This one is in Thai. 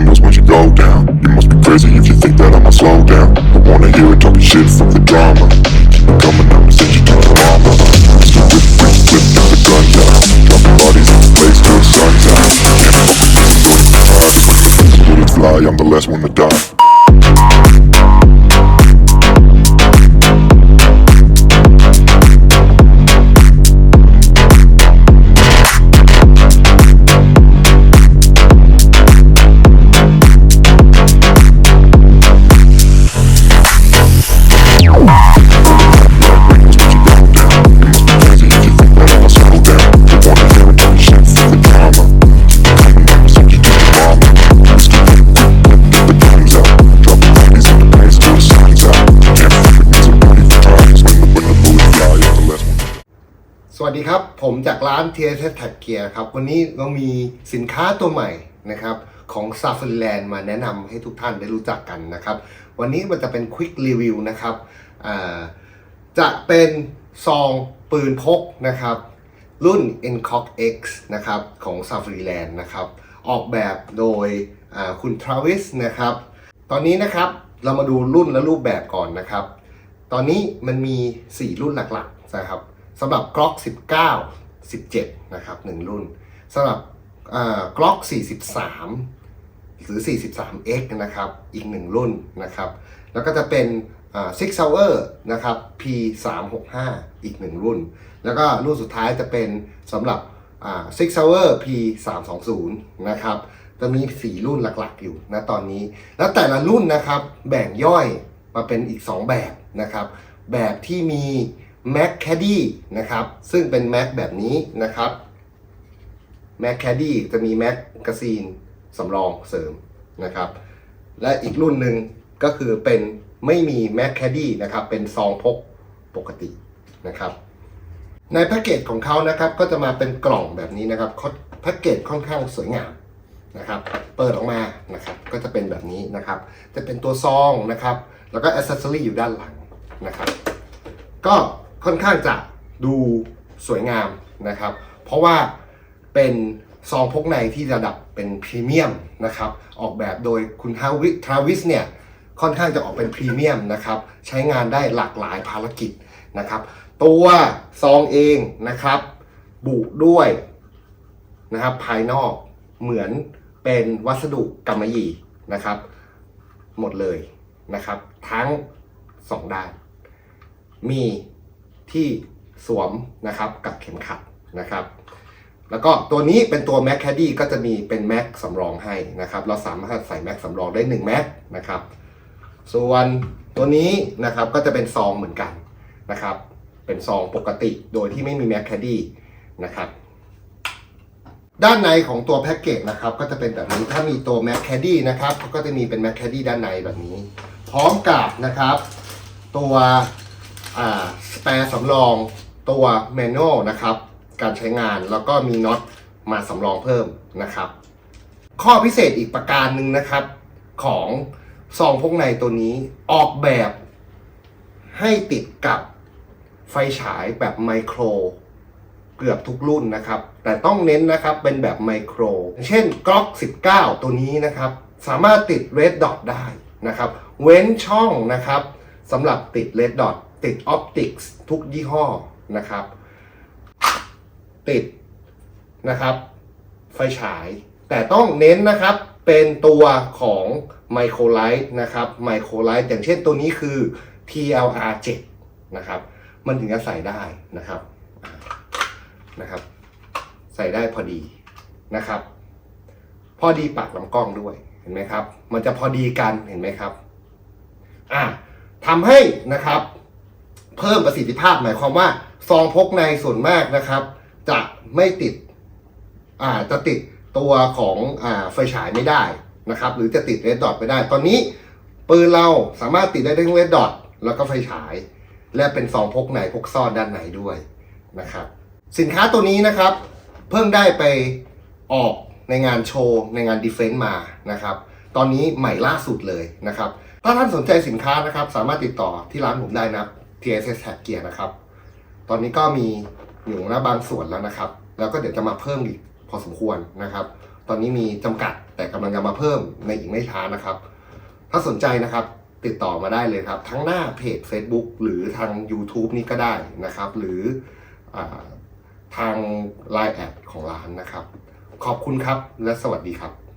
windows once you go down. You must be crazy if you think that I'ma slow down. Don't wanna hear it talking shit from the drama. Keep it coming, I'ma send you to your mama. Mr. Whip, whip, whip, got the guns out. Dropping bodies in the place till the sun's out. The. The fly, I'm the last one to die. วัสดีครับ ผมจากร้าน TSS Tag Gear ครับ วันนี้เรามีสินค้าตัวใหม่นะครับของ s a f a r i Land มาแนะนำให้ทุกท่านได้รู้จักกันนะครับ วันนี้มันจะเป็น Quick Review นะครับจะเป็นซองปืนพกนะครับ รุ่น e n c o c X นะครับของ s a f a r i Land นะครับ ออกแบบโดยคุณทราวิสนะครับ ตอนนี้นะครับเรามาดูรุ่นและรูปแบบก่อนนะครับ ตอนนี้มันมี 4 รุ่นหลักๆนะครับ สำหรับ Glock 19 17 นะครับ 1 รุ่นสำหรับอ่า Glock 43 หรือ 43X นะครับ อีก 1 รุ่นนะครับ แล้วก็จะเป็น Six Hour นะครับ P365 อีก 1 รุ่น แล้วก็รุ่นสุดท้ายจะเป็นสำหรับอ่า Six Hour P320 นะครับ จะมี 4 รุ่นหลักๆ อยู่นะตอนนี้ แล้วแต่ละรุ่นนะครับ แบ่งย่อยมาเป็นอีก 2 แบบนะครับ แบบที่มี Mac Caddy นะครับ ซึ่งเป็น Mac แบบนี้นะครับ Mac Caddy จะมี Mac กาซีนสำรองเสริมนะครับ และอีกรุ่นหนึ่งก็คือเป็นไม่มี Mac Caddy นะครับ เป็นซองพกปกตินะครับ ในแพ็กเกจของเขานะครับก็จะมาเป็นกล่องแบบนี้นะครับแพ็กเกจค่อนข้างสวยงามนะครับ เปิดออกมานะครับ ก็จะเป็นแบบนี้นะครับ จะเป็นตัวซองนะครับ แล้วก็อ c เซสซอรี่อยู่ด้านหลังนะครับ ก็ ค่อนข้างจะดูสวยงามนะครับ เพราะว่าเป็นซองพกในที่ระดับเป็นพรีเมียมนะครับ ออกแบบโดยคุณทาวิทราวิสเนี่ยค่อนข้างจะออกเป็นพรีเมียมนะครับ ใช้งานได้หลากหลายภารกิจนะครับ ตัวซองเองนะครับ บุด้วยนะครับภายนอกเหมือนเป็นวัสดุกำมะหยี่นะครับ หมดเลยนะครับ ทั้งสองด้าน มี ที่สวมนะครับกับเข็มขัดนะครับ แล้วก็ตัวนี้เป็นตัว Mac Caddy ก็จะมีเป็น Mac สำรองให้นะครับ เราสามารถใส่ Mac สำรองได้1 Mac นะครับ ส่วนตัวนี้นะครับก็จะเป็นซองเหมือนกันนะครับ เป็นซองปกติโดยที่ไม่มี Mac Caddy นะครับด้านในของตัวแพ็กเกจนะครับก็จะเป็นแบบนี้ถ้ามีตัว Mac Caddy นะครับก็จะมีเป็น Mac Caddy ด้านในแบบนี้ พร้อมกับนะครับ ตัว อ่าสเปรสำรองตัวแมนนวลนะครับ การใช้งานแล้วก็มีน็อตมาสำรองเพิ่มนะครับ ข้อพิเศษอีกประการหนึ่งนะครับ ของซองพวกในตัวนี้ออกแบบให้ติดกับไฟฉายแบบไมโคร เกือบทุกรุ่นนะครับ แต่ต้องเน้นนะครับเป็นแบบไมโคร เช่น Glock 19 ตัวนี้นะครับ สามารถติด Red Dot ได้นะครับ เว้นช่องนะครับสำหรับติด Red Dot ติด Optics ทุกยี่ห้อนะครับ ติดนะครับ ไฟฉาย แต่ต้องเน้นนะครับเป็นตัวของไมโครไลท์นะครับไมโครไลท์อย่างเช่นตัวนี้คือ TLR 7 นะครับ มันถึงจะใส่ได้นะครับนะครับ ใส่ได้พอดีนะครับ พอดีปากลำกล้องด้วยเห็นไหมครับ มันจะพอดีกันเห็นไหมครับอ่าทำให้นะครับ เพิ่มประสิทธิภาพหมายความว่าซองพกในส่วนมากนะครับ จะไม่ติดอ่าจะติดตัวของอ่าไฟฉายไม่ได้นะครับ หรือจะติดเรดดอทไม่ได้ ตอนนี้ปืนเราสามารถติดได้ทั้งเรดดอทแล้วก็ไฟฉาย และเป็นซองพกในพกซ่อนด้านในด้วยนะครับ สินค้าตัวนี้นะครับ เพิ่งได้ไปออกในงานโชว์ในงานดีเฟนต์มานะครับ ตอนนี้ใหม่ล่าสุดเลยนะครับ ถ้าท่านสนใจสินค้านะครับ สามารถติดต่อที่ร้านผมได้นะ TSS Tag Gear นะครับ ตอนนี้ก็มีอยู่นะบางส่วนแล้วนะครับ แล้วก็เดี๋ยวจะมาเพิ่มอีกพอสมควรนะครับ ตอนนี้มีจำกัดแต่กำลังจะมาเพิ่มในอีกไม่ช้านะครับ ถ้าสนใจนะครับติดต่อมาได้เลยครับ ทั้งหน้าเพจ Facebook หรือทาง YouTube นี่ก็ได้นะครับ หรืออทาง Line แอดของร้านนะครับ ขอบคุณครับและสวัสดีครับ